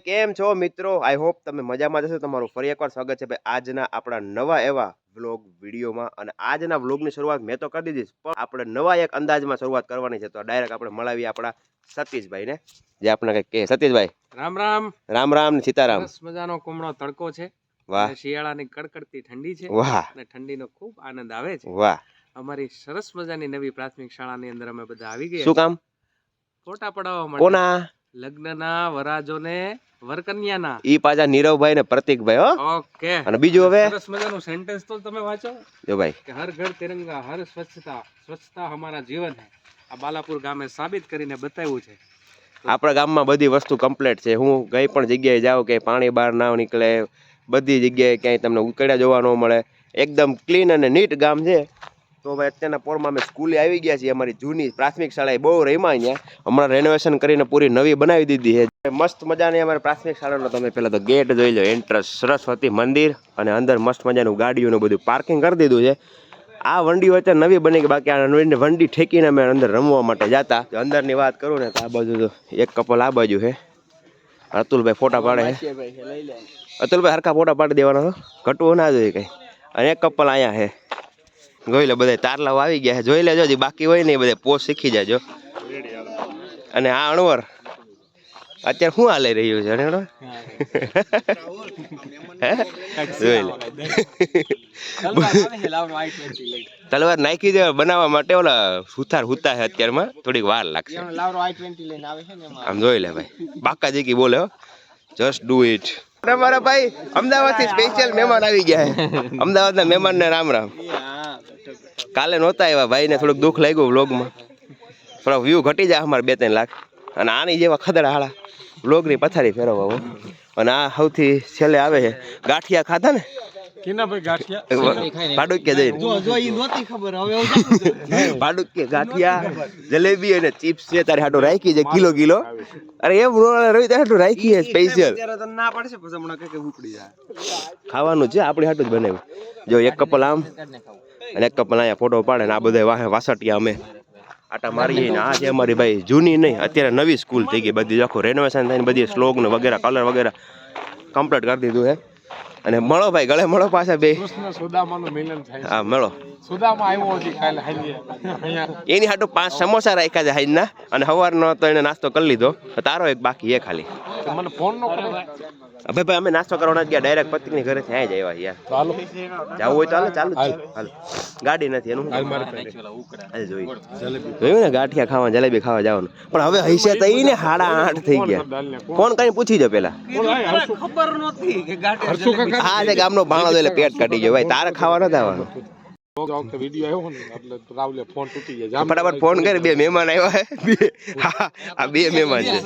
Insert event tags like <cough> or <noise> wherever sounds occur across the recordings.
કેમ છો મિત્રો? આઈ હોપ તમે મજામાં જશો તમારું ફરી એકવાર સ્વાગત છે ભાઈ આજના આપણા નવા એવા વ્લોગ વિડીયોમાં. અને આજના વ્લોગની શરૂઆત મેં તો કરી દીધી પણ આપણે નવા એક અંદાજમાં શરૂઆત કરવાની છે. તો ડાયરેક્ટ આપણે મળાવીએ આપણા સતીશભાઈને. જે આપણે કંઈક કહે. સતીશભાઈ. રામ રામ. રામ રામ ને સીતારામ. મજાનો કુમળો તડકો છે. વાહ. શિયાળાની કડકડતી ઠંડી છે. વાહ. અને ઠંડીનો ખૂબ આનંદ આવે છે. વાહ. અમારી સરસ મજાની નવી પ્રાથમિક શાળાની અંદર અમે બધા આવી ગયા શું કામ? ફોટા પડાવવા માટે. કોના? લગ્નના વરાજોને વરકન્યાના. ઈ પાછા નીરવભાઈ ને પ્રતિકભાઈ હો. ઓકે. અને બીજું હવે? સરસ મજાનું સેન્ટેન્સ તો તમે વાંચો. જો ભાઈ. કે હર ઘર તિરંગા હર સ્વચ્છતા સ્વચ્છતા અમારા જીવન હે. આ બાલાપુર ગામે સાબિત કરીને બતાવ્યું છે. આપણા ગામમાં બધી વસ્તુ કમ્પ્લીટ છે. હું કઈ પણ જગ્યાએ જાઉં કે પાણી બહાર ના નીકળે બધી જગ્યાએ ક્યાંય તમને ઉકેડા જોવા ન મળે. એકદમ ક્લીન અને નીટ ગામ છે. તો ભાઈ અત્યારના પોરમાં અમે સ્કૂલે આવી ગયા છીએ. અમારી જૂની પ્રાથમિક શાળા એ બહુ રહીમાં અહીંયા. હમણાં રેનોવેશન કરીને પૂરી નવી બનાવી દીધી છે. મસ્ત મજાની અમારી પ્રાથમિક શાળાનો તમે પહેલાં તો ગેટ જોઈ લો. એન્ટ્રન્સ સરસ્વતી મંદિર અને અંદર મસ્ત મજાનું ગાડીઓનું બધું પાર્કિંગ કરી દીધું છે. આ વંડીઓ અત્યારે નવી બની ગઈ. બાકી આ વંડી ઠેકીને અમે અંદર રમવા માટે જતા. અંદરની વાત કરું ને તો આ બાજુ એક કપલ આ બાજુ છે. અતુલભાઈ ફોટા પાડે અતુલભાઈ હરખા ફોટા પાડી દેવાના ઘટવું ના જોઈએ કઈ. અને એક કપલ અહીંયા છે. જોઈ લે બધા તારલાઓ આવી ગયા છે. જોઈ લેજો હજી બાકી હોય ને એ બધા પોસ્ટ શીખી જાજો. અને આ અણવર અત્યારે શું હાલે રહ્યું છે અણવર? જોઈ લે. તલવાર નાખી દેવા બનાવવા માટે ઓલા સુથાર હુતા છે અત્યારમાં થોડીક વાર લાગશે. આમ જોઈ લે ભાઈ. બાકા જેકી બોલે જસ્ટ ડુ ઇટ મારા ભાઈ અમદાવાદથી સ્પેશિયલ મહેમાન આવી ગયા અમદાવાદ ના મહેમાન ને રામ રામ. કાલે નહોતા આવ્યા ભાઈ ને થોડુંક દુઃખ લાગ્યું વ્લોગમાં. થોડા વ્યૂ ઘટી જાય અમારે બે ત્રણ લાખ. અને આની જેવા ખદડા હાળા વ્લોગની પથારી ફેરવવા અને આ સૌથી છેલ્લે આવે છે ગાંઠિયા ખાધા ને? કિના ભાઈ ગાંઠિયા ભાડુક્ય જઈને. ભાડુક્ય <laughs> ગાંઠિયા જલેબી અને ચિપ્સ છે તારે હાટું રાખી છે કિલો કિલો. અરે એમ રવિ તારે રાખી છે સ્પેશિયલ ના પડશે પછી હમણાં કઈ ઉપડી જાય ખાવાનું છે આપણે હાટું જ બનાવ્યું. જો એક કપલ આમ અને એક કપલ અહીંયા ફોટો પાડે ને આ બધા વાહે વાસટિયા અમે આટા મારીએ ને આ છે અમારી ભાઈ જૂની નહીં અત્યારે નવી સ્કૂલ થઈ ગઈ બધી. આખું રેનોવેશન થઈને બધી સ્લોગ ને વગેરે કલર વગેરે કમ્પ્લીટ કરી દીધું છે. અને મળો ભાઈ ગળે મળો પાછા બે. કૃષ્ણ સુદામાનું મિલન થાય હા મળો. સુદામા આવ્યો હતી કાલે હાલીએ. અહીંયા. એની હાટુ પાંચ સમોસા રાખ્યા છે હાઈના અને સવારનો તો એને નાસ્તો કરી લીધો. તારો એક બાકી એ ખાલી. મને ફોન નો કરે. ભાઈ અમે નાસ્તો કરવાના જ ગયા ડાયરેક્ટ પતિકની ઘરે ત્યાં જ આવ્યા યાર ચાલો જવું હોય તો ચાલો ચાલુ જ ગાડી નથી એનું હાલ જોઈ. જોયું ને ગાંઠિયા ખાવા જલેબી ખાવા જવાનું. પણ હવે હૈસે તો ઈ ને સાડા આઠ થઈ ગયા. ફોન કરીને પૂછી જો પેલા. હર્ષુ કાકા આ જે ગામનો ભાણો એટલે પેટ કાઢી ગયો. ભાઈ, તારે ખાવા નથી આવવાનું ફોન કરી, બે મહેમાન આવ્યા આ બે મહેમાન છે.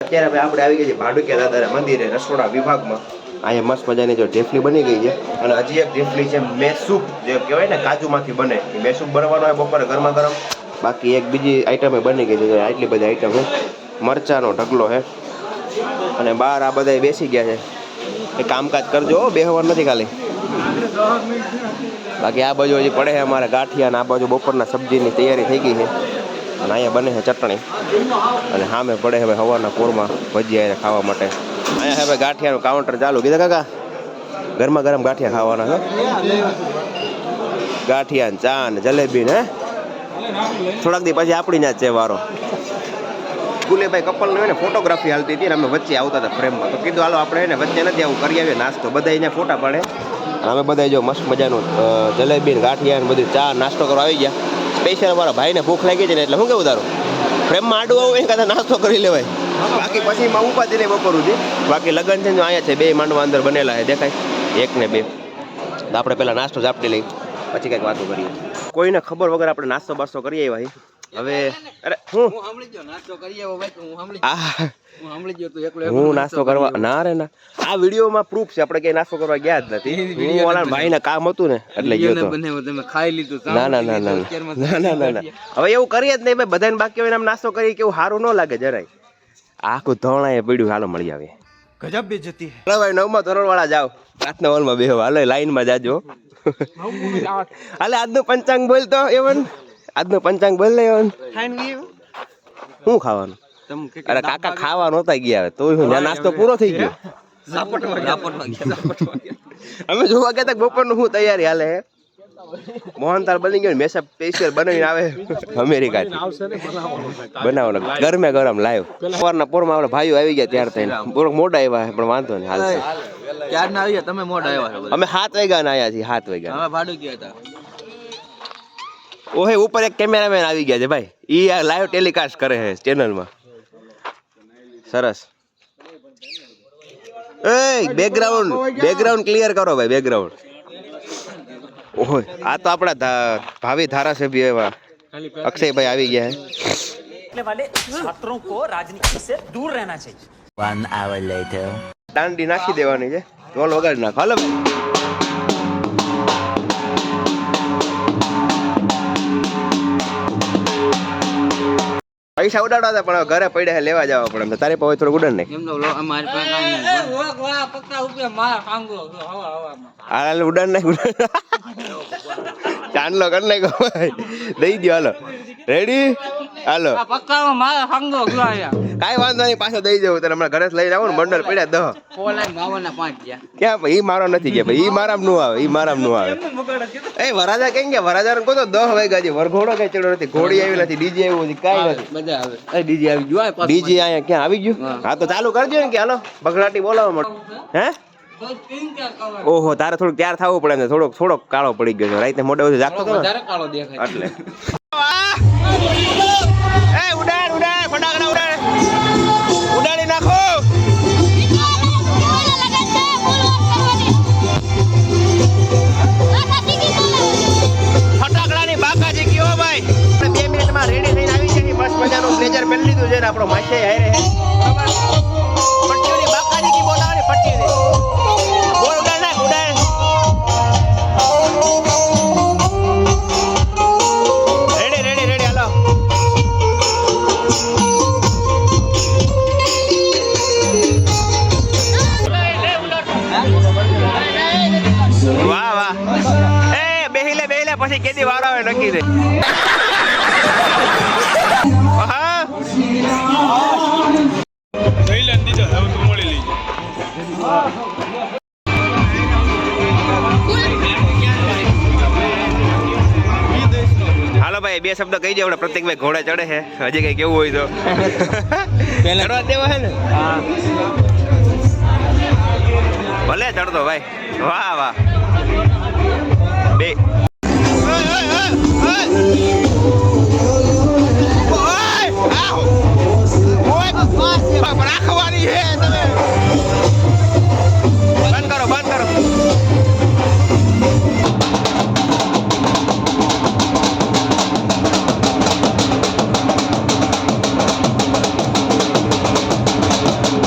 અત્યારે ભાઈ મંદિરે, રસોડા વિભાગમાં. અહીંયા મસ્ત મજાની જો ઢેફલી બની ગઈ છે. અને હજી એક ઢેફલી છે મેસૂપ, જે કહેવાય ને, કાજુમાંથી બને. એ મેસૂપ બનવાનો હોય બપોરે ગરમા ગરમ. બાકી એક બીજી આઈટમે બની ગઈ છે આટલી બધી આઈટમ છે. મરચાનો ઢગલો છે. અને બહાર આ બધા બેસી ગયા છે. એ કામકાજ કરજો બેહવાનું નથી ખાલી. બાકી આ બાજુ હજી પડે છે અમારે ગાંઠિયા અને આ બાજુ બપોરના સબ્જીની તૈયારી થઈ ગઈ છે. અને અહીંયા બને છે ચટણી. અને સામે પડે હવે હવાના કોરમાં ભજીયા ખાવા માટે. અહીંયા હવે ગાંઠિયાનું કાઉન્ટર ચાલુ. કીધા કાકા? ગરમા ગરમ ગાંઠિયા ખાવાના છે. ગાંઠિયા ને ચા ને જલેબી ને થોડાક દી પછી આપણી જ છે વારો. સ્કૂલે ભાઈ કપલ ને ફોટોગ્રાફી હાલતી હતી અમે વચ્ચે આવતા હતા ફ્રેમમાં. તો કીધું, હાલો, આપણે એને વચ્ચે નથી આવું, કરી આવીએ નાસ્તો. બધા એને ફોટા પાડે. અમે બધા જો મસ્ત મજાનું જલેબી ગાંઠિયા ને બધું ચા, નાસ્તો કરવા આવી ગયા. સ્પેશિયલ અમારા ભાઈને ભૂખ લાગી છે ને, એટલે હું કેવું તારું? ફ્રેમમાં આડું આવું એને કદાચ નાસ્તો કરી લેવાય. બાકી પછી માં ઊભા નહીં બપોર સુધી. બાકી લગન છે અહીંયા છે, બે માંડવા અંદર બનેલા છે, દેખાય? એક ને બે. આપણે પહેલાં નાસ્તો ઝાપટી લઈ, પછી કંઈક વાતો કરીએ. કોઈને ખબર વગર આપણે નાસ્તો બાસ્તો કરીએ ભાઈ હવે અરે હું હું? નાસ્તો કરવા ના રે ના. આ વિડીયોમાં પ્રૂફ છે આપણે ક્યાંય નાસ્તો કરવા ગયા જ નથી. હું ઓલા ભાઈને કામ હતું ને એટલે ગયો તો. ખાઈ લીધું ના ના ના ના ના. ના ના હવે એવું કરીએ જ નહીં ભાઈ. બધાને બાકી હોય આમ નાસ્તો કરી કેવું સારું ન લાગે જરાય. આખું ધોણાએ પીડ્યું હાલો મળી આવે ગજબ બે જતી હે. ભાઈ નવમા ધોરણ વાળા જાઓ. પ્રાર્થના હોલમાં બેહો. હાલો લાઈનમાં જાજો. હાલે આજનું પંચાંગ બોલતો એવન. આજનું પંચાંગ બોલ લેવાનું શું ખાવાનું? અરે કાકા ખાવા નહોતા ગયા હવે તોય હું નાસ્તો પૂરો થઈ ગયો. અમે જોવા ગયા બપોર બપોરનું હું તૈયારી હાલે હે? મોહનથાળ બની ગયો ને મેસા સ્પેશિયલ બનાવીને આવે અમેરિકા બનાવો ગરમે ગરમ લાઈવ સવારના પોરમાં આપણે ભાઈઓ આવી ગયા ત્યાર થઈને. થોડોક મોડા આવ્યા પણ વાંધો નહીં હાલશે ક્યારના આવ્યા? તમે મોટા આવ્યા અમે સાત વાગ્યા ના આવ્યા છીએ સાત વાગ્યા અમે ભાડું ગયા હતા. ઓહે ઉપર એક કેમેરામેન આવી ગયા છે ભાઈ ઈ આ લાઈવ ટેલિકાસ્ટ કરે છે ચેનલમાં સરસ એ બેકગ્રાઉન્ડ બેકગ્રાઉન્ડ ક્લિયર કરો ભાઈ બેકગ્રાઉન્ડ ઓહો આ તો આપણા ધા- ભાવિ ધારાસભ્ય એવા અક્ષયભાઈ આવી ગયા છે सीखने वाले छात्रों को राजनीति से दूर रहना चाहिए દાંડી નાખી દેવાની છે ઢોલ વગાડી નાખો હાલો પૈસા ઉડાડવા હતા પણ ઘરે પડ્યા લેવા જવા પડે તારે પાસે થોડું ઉડાડ નહીં. હાલ ઉડાડ નહીં ઉડાડ ચાંદલો કરી નાખો દઈ દો હાલો. રેડી હાલો. કાંઈ વાંધો નહીં પાછો દઈ જવું. તને હમણાં ઘરે લઈને આવો ને બંડલ પડ્યા દહ. ક્યાં ભાઈ? ઈ મારો નથી ગયા ભાઈ. ઈ મારામનું આવે ઈ મારામનું આવે. એ વરાજા કેમ કે વરાજા કહો તો દહ વાગ્યા છે વરઘોડો કઈ ચડ્યો નથી ઘોડી આવી નથી ડીજે આવ્યું નથી કાંઈ નથી. મજા આવે. એ ડીજે આવી ગયું. ડીજે અહીંયા ક્યાં આવી ગયું? હા. તો ચાલુ કરજો ને કે હાલો. બગડાટી બોલાવવા મળે હે? ઓહો તારે થોડુંક તૈયાર થવું પડે ને થોડોક થોડોક કાળો પડી ગયો છે. રાતે મોડે બધું જાગતો હતો કાળો દેખાય. એટલે. વાહ વાહ. એ બેહીલે બેહીલે પછી કેદી વાર આવે નક્કી દે હા? હાલો ભાઈ બે શબ્દ કહી દો પ્રત્યેકભાઈ ઘોડે ચડે છે. હજી કઈ કેવું હોય તો. ચડવા દેવા હે ને? ભલે ચડતો ભાઈ. વાહ વાહ. બે. રાખવાની છે તમે બંધ કરો બંધ કરો.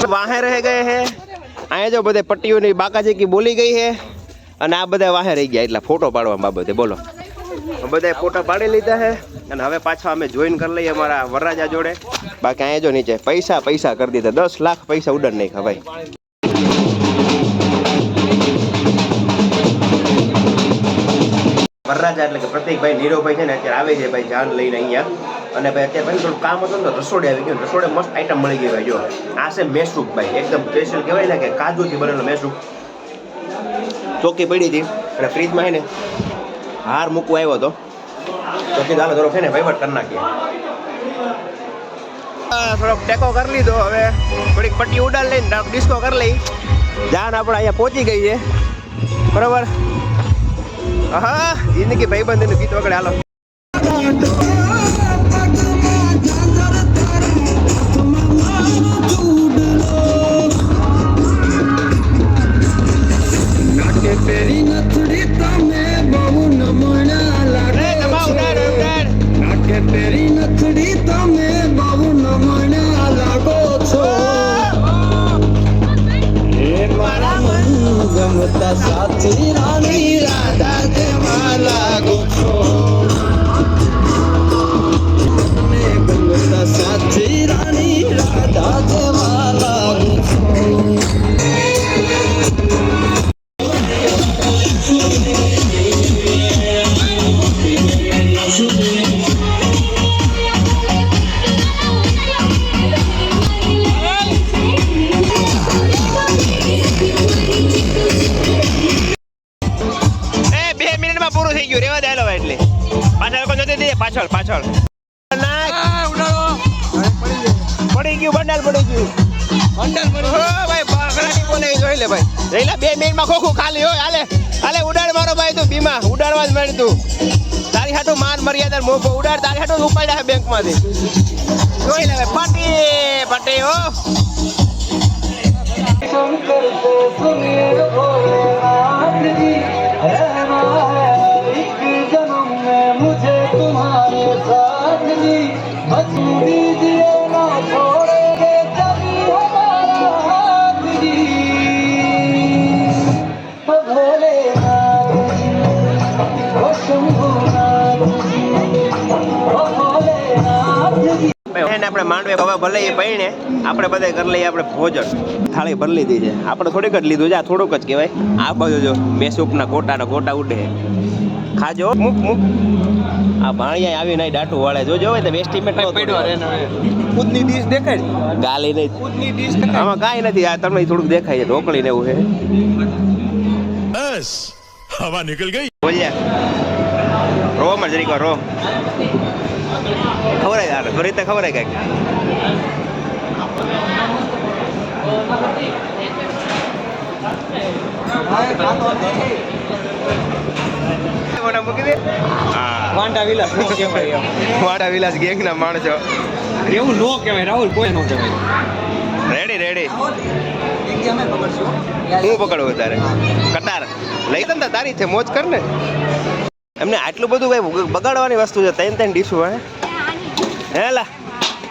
વાહે રહે ગયે હે. અહીંયા જો બધે પટ્ટીઓની બાકાજી બોલી ગઈ છે અને આ બધા વાહે રહી ગયા એટલે ફોટો પાડવા બાબતે, બોલો. બધા ફોટા પાડી લીધા છે અને હવે પાછા અમે જોઈન કરી લઈએ અમારા વરરાજા જોડે. બાકી અહીંયા જો નીચે પૈસા પૈસા કરી દીધા, દસ લાખ પૈસા ઉડાડ નાખ્યા ભાઈ. વરરાજા એટલે કે પ્રતિકભાઈ નીરવભાઈ છે ને અત્યારે આવે છે ભાઈ જાન લઈને અહીંયા. અને ભાઈ અત્યારે ભાઈ થોડું કામ હતું ને તો રસોડે આવી ગયું રસોડે મસ્ત આઈટમ મળી ગઈ ભાઈ જો. આ છે મેસૂપ ભાઈ એકદમ સ્પેશિયલ કહેવાય ને કે કાજુથી બનેલો મેસૂપ. ચોકી પડી હતી અને ફ્રીજમાં છે ને હાર મૂકવા આવ્યો હતો. તો કીધું હાલો થોડોક છે ને વહીવટ કરી નાખીએ. થોડોક ટેકો કરી લીધો હવે થોડીક પટ્ટી ઉડાડ લઈને ડિસ્કો કરી લઈ. જાન આપણે અહીંયા પહોંચી ગઈ છે. બરાબર? હા જિંદગી ભાઈબંધીનું ગીત વગડે હાલો જોઈ લે, ભાઈ. જોઈ લે, બે મિનિટમાં ખોખું ખાલી હોય હાલે. હાલે ભાઈ તું, બીમા. ઉડાડવા જ તું. તારી હાટું માન મર્યાદા મોભો ઉડાડ, તારી હાટું ઉપાડ્યા બેંકમાંથી. જોઈ લે, ભાઈ પટી પાટી હો. આપણે માંડવે હવે ભલે એ પૈણે આપણે બધા કરી લઈએ આપણે ભોજન. થાળી ભરી લીધી છે. આપણે થોડીક જ લીધું છે. આ થોડુંક જ કહેવાય. આ બાજુ જો મેસૂપના ગોટાના ગોટા ઉડે ખાજો. મૂક મૂક. આ ભાણિયા આવી નહીં ડાટું વાળે. જોજો હવે તમે એસ્ટિમેટ ખુદની ડીશ દેખાય ગાલી નહીં. ખુદની ડીશ આમાં કાંઈ નથી. આ તમને થોડુંક દેખાય છે. ઢોકળી ને એવું છે. બસ. હવા નીકળ ગઈ? બોલ્યા. રો મજરી જરીક રો. ખબર યાર ફરી તો ખબર કંઈક. મોટા હા. વાંડા વિલાસ નો કહેવાય એમ. <laughs> વાડા વિલાસ ગેંગના માણસો. એવું નો કહેવાય રાહુલ કોઈ નો કહેવાય. રેડી રેડી હું પકડવું તારે કટાર. લઈ તને તારી છે મોજ કર ને. એમને આટલું બધું ભાઈ બગાડવાની વસ્તુ છે ત્રણ ત્રણ ડીશું, હે? હે, લા.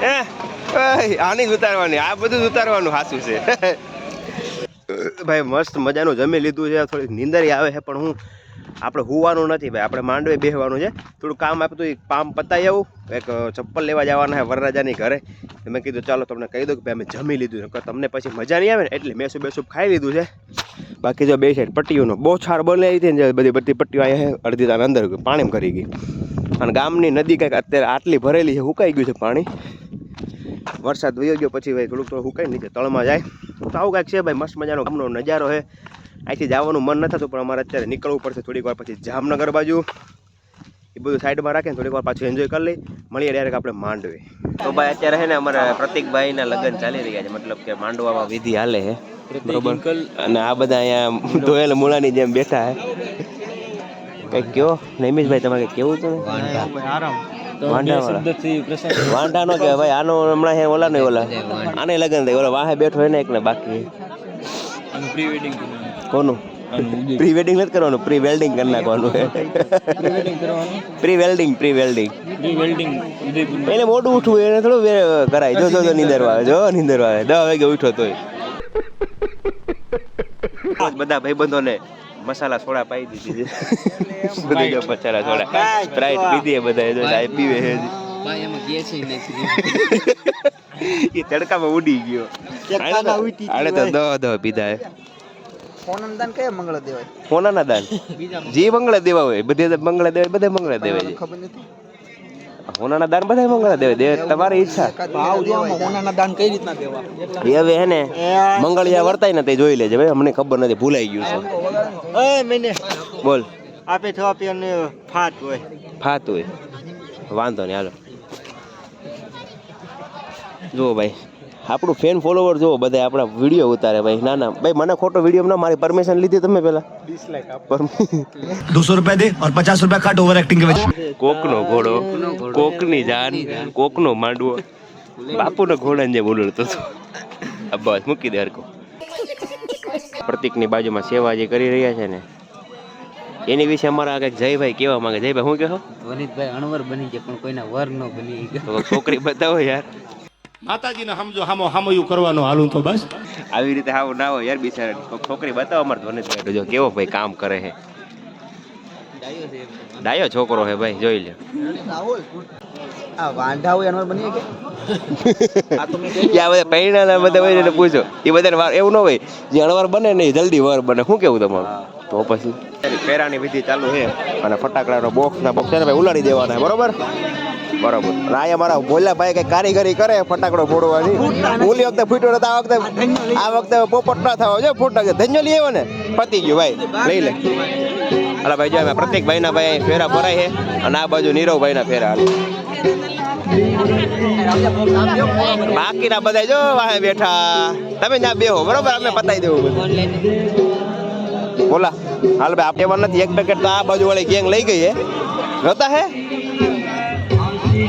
હે? આની જ ઉતારવાની, આ બધું જ ઉતારવાનું સાચું છે. <laughs> ભાઈ, મસ્ત મજાનું જમી લીધું છે, થોડીક નીંદરી આવે છે, પણ હું આપણે હોવાનું નથી ભાઈ, આપણે માંડવે બેહવાનું છે. થોડું કામ આપ્યું હતું કામ પતાવી આવું, એક ચપ્પલ લેવા જવાના વરરાજાની ઘરે. મેં કીધું, ચાલો તમને કહી દઉં કે ભાઈ અમે જમી લીધું તમને પછી મજા નહીં આવે ને, એટલે મેસું બેસું ખાઈ લીધું છે. બાકી જો બે સાઈડ પટ્ટીઓનો બહુ છાર બનાવી હતી ને બધી બધી પટ્ટીઓ અહીંયા અડધી તાર અંદર પાણી કરી ગઈ. અને ગામની નદી કંઈક અત્યારે આટલી ભરેલી છે, હુકાઈ ગયું છે પાણી. વરસાદ વયો ગયો પછી ભાઈ થોડુંક થોડું હુકાઈ નીચે તળમાં જાય. તો આવું કાંઈક છે ભાઈ, મસ્ત મજાનો ગામનો નજારો છે. અહીંથી જવાનું મન ન થતું, પણ અમારે અત્યારે નીકળવું પડશે થોડીક વાર પછી જામનગર બાજુ. એ બધું સાઈડમાં રાખીને થોડીક વાર પાછું એન્જોય કરી લઈ. મળીએ ડાયરેક્ટ આપણે માંડવી. તો ભાઈ અત્યારે છે ને અમારા પ્રતિકભાઈના લગ્ન ચાલી રહ્યા છે. મતલબ કે માંડવામાં વિધિ હાલે છે બરોબર? અને આ બધા અહીંયા ધોયેલ મૂળાની જેમ બેઠા છે કંઈક કયો? નૈમિષભાઈ તમારે કેવું હતું આરામ. વાંઢા નો કે ભાઈ આનો હમણાં હે ઓલા ને ઓલા. આને લગન થાય. ઓલા વાહે બેઠો હોય ને એક ને બાકી. કોનું? પ્રી વેડિંગ નથી કરવાનું પ્રી વેલ્ડિંગ કરી નાખવાનું. પ્રી વેલ્ડિંગ પ્રી વેલ્ડિંગ એને મોઢું ઉઠવું એને થોડું કરાય. જો જો નીંદર આવે જો નીંદર આવે દસ વાગે ઉઠો તોય. બધા ભાઈબંધોને મસાલા સોડા પાઈ દીધી છે. મસાલા સોડા. સ્પ્રાઇટ પીધી બધા જો આ પીવે છે. <laughs> એ તડકામાં ઉડી ગયો. આને તો દહ દહ પીધા હે દાન કયા મંગળ દેવાય? કોનાના દાન. જે મંગળા દેવા હોય બધે મંગળા દેવાય બધે મંગળા દેવાય ખબર નથી. હોનાના દાન બધા મંગળા દેવાય. દે તમારી ઈચ્છા. ભાવ દેવામાં હોનાના દાન. કઈ રીતના દેવા હવે હે ને મંગળિયા વર્તાય ને તે જોઈ લેજે ભાઈ અમને ખબર નથી ભૂલાઈ ગયું છે. એ મેને બોલ. આપે તો આપે અને ફાટ હોય. ફાટ હોય. વાંધો નહીં હાલો. જુઓ ભાઈ. આપણું ફેન ફોલોવર જુઓ બધા આપણા વીડિયો ઉતારે ભાઈ. ના ના. ભાઈ મને ખોટો વીડિયો ના મારી પરમિશન લીધી તમે પેલા? દોસો રૂપિયા દે ઓર પચાસ રૂપિયા કાટ ઓવર એક્ટિંગ કે કોકનો ઘોડો કોકની જાન કોકનો માંડવો. બાપુનો ઘોડાને જે બોલતો હતો. અબ્બાસ મૂકી દે હરકો પ્રતિકની બાજુમાં સેવા જે કરી રહ્યા છે ને. એની વિશે અમારા કંઈક જયભાઈ કેવા માંગે. જયભાઈ હું કહો? ધ્વનિતભાઈ અણવર બની ગયા પણ કોઈના વર ન બની. ગયા છોકરી બતાવો યાર. માતાજીને સમજો હામો હામયું કરવાનો હાલું તો બસ. આવી રીતે હાવ ના હોય યાર બિચારા. છોકરી બતાવો અમારે ધોને જો કેવો ભાઈ કામ કરે છે? ડાયો છોકરો હે ભાઈ જોઈ લે આ વાંઢા હોય એનો બની કે આ <laughs> બધા પૈણાના બધા હોય એટલે પૂછો. એ બધાને વાર એવું ન હોય જે અણવાર બને નહીં જલ્દી વાર બને. શું કેવું તમારું? તો પછી? પેરાની વિધિ ચાલુ છે. અને ફટાકડાનો બોક્સ ના બોક્સ છે ને ભાઈ ઉલાડી દેવાના બરોબર? બરોબર. અને અહીંયા મારા ભોલા ભાઈ કઈ કારીગરી કરે ફટાકડો ફોડવાની? ઓલી વખતે ફૂટ્યો નતો આ વખતે આ વખતે પોપટ ના થવા જો ફૂટ ધન્યો લઈ આવ્યો ને પતી ગયું ભાઈ. લઈ લે. અલા ભાઈ જો પ્રતિક ભાઈના ભાઈ ફેરા ભરાય છે અને આ બાજુ નીરવ ભાઈના ફેરા બાકીના બધા જો વાહે બેઠા. તમે ત્યાં બેહો બરોબર? અમે પતાવી દેવું બધું. બોલા. હાલ ભાઈ આપણે એમાં નથી એક પેકેટ તો આ બાજુ વાળી ગેંગ લઈ ગઈ હે જોતા હે?